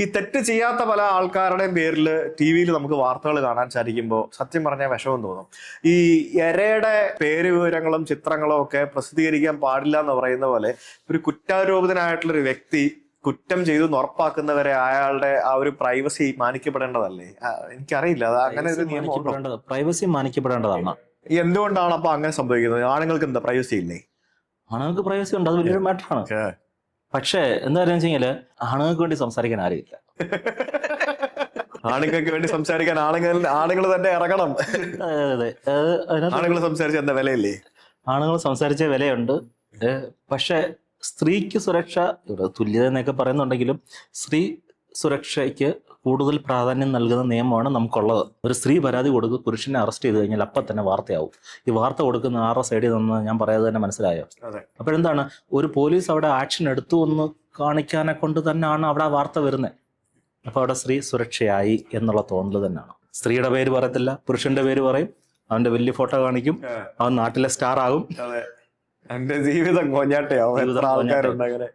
ഈ തെറ്റ് ചെയ്യാത്ത പല ആൾക്കാരുടെയും പേരിൽ ടി വിയിൽ നമുക്ക് വാർത്തകൾ കാണാൻ സാധിക്കുമ്പോൾ സത്യം പറഞ്ഞാൽ വിഷമം തോന്നും. ഈ എരയുടെ പേര് വിവരങ്ങളും ചിത്രങ്ങളും ഒക്കെ പ്രസിദ്ധീകരിക്കാൻ പാടില്ല എന്ന് പറയുന്ന പോലെ ഒരു കുറ്റാരോപിതനായിട്ടുള്ള ഒരു വ്യക്തി കുറ്റം ചെയ്തു എന്ന് ഉറപ്പാക്കുന്നവരെ അയാളുടെ ആ ഒരു പ്രൈവസി മാനിക്കപ്പെടേണ്ടതല്ലേ? എനിക്കറിയില്ല. അത് അങ്ങനെ ഒരു നിയമം? പ്രൈവസി മാനിക്കപ്പെടേണ്ടതാണ്. എന്തുകൊണ്ടാണ് അപ്പൊ അങ്ങനെ സംഭവിക്കുന്നത്? ആണുങ്ങൾക്ക് എന്താ പ്രൈവസി ഇല്ലേ? ആണുങ്ങൾക്ക് പ്രൈവസി ഉണ്ട്. അത് വലിയൊരു മാറ്ററാണ്. പക്ഷേ എന്താ പറയുക വെച്ച് കഴിഞ്ഞാൽ ആണുങ്ങൾക്ക് വേണ്ടി സംസാരിക്കാൻ ആരുമില്ല. ആണുങ്ങൾക്ക് വേണ്ടി സംസാരിക്കാൻ ആണുങ്ങൾ ആണുങ്ങൾ തന്നെ ഇറങ്ങണം. ആണുങ്ങൾ സംസാരിച്ച എന്താ വിലയില്ലേ? ആണുങ്ങൾ സംസാരിച്ച വിലയുണ്ട്. പക്ഷെ സ്ത്രീക്ക് സുരക്ഷ ഇവിടെ തുല്യത എന്നൊക്കെ പറയുന്നുണ്ടെങ്കിലും സ്ത്രീ സുരക്ഷയ്ക്ക് കൂടുതൽ പ്രാധാന്യം നൽകുന്ന നിയമമാണ് നമുക്കുള്ളത്. ഒരു സ്ത്രീ പരാതി കൊടുക്കുക പുരുഷനെ അറസ്റ്റ് ചെയ്ത് കഴിഞ്ഞാൽ അപ്പം തന്നെ വാർത്തയാവും. ഈ വാർത്ത കൊടുക്കുന്ന ആരുടെ സൈഡിൽ നിന്ന് ഞാൻ പറയാതെ തന്നെ മനസ്സിലായോ? അപ്പോഴെന്താണ്? ഒരു പോലീസ് അവിടെ ആക്ഷൻ എടുത്തു എന്ന് കാണിക്കാനെ കൊണ്ട് തന്നെയാണ് അവിടെ ആ വാർത്ത വരുന്നത്. അപ്പോൾ അവിടെ സ്ത്രീ സുരക്ഷയായി എന്നുള്ള തോന്നൽ തന്നെയാണ്. സ്ത്രീയുടെ പേര് പറയത്തില്ല പുരുഷന്റെ പേര് പറയും അവന്റെ വലിയ ഫോട്ടോ കാണിക്കും അവൻ നാട്ടിലെ സ്റ്റാർ ആകും. എന്റെ ജീവിതം കോഞ്ഞാട്ടെ എത്ര ആൾക്കാരുണ്ട് അങ്ങനെ.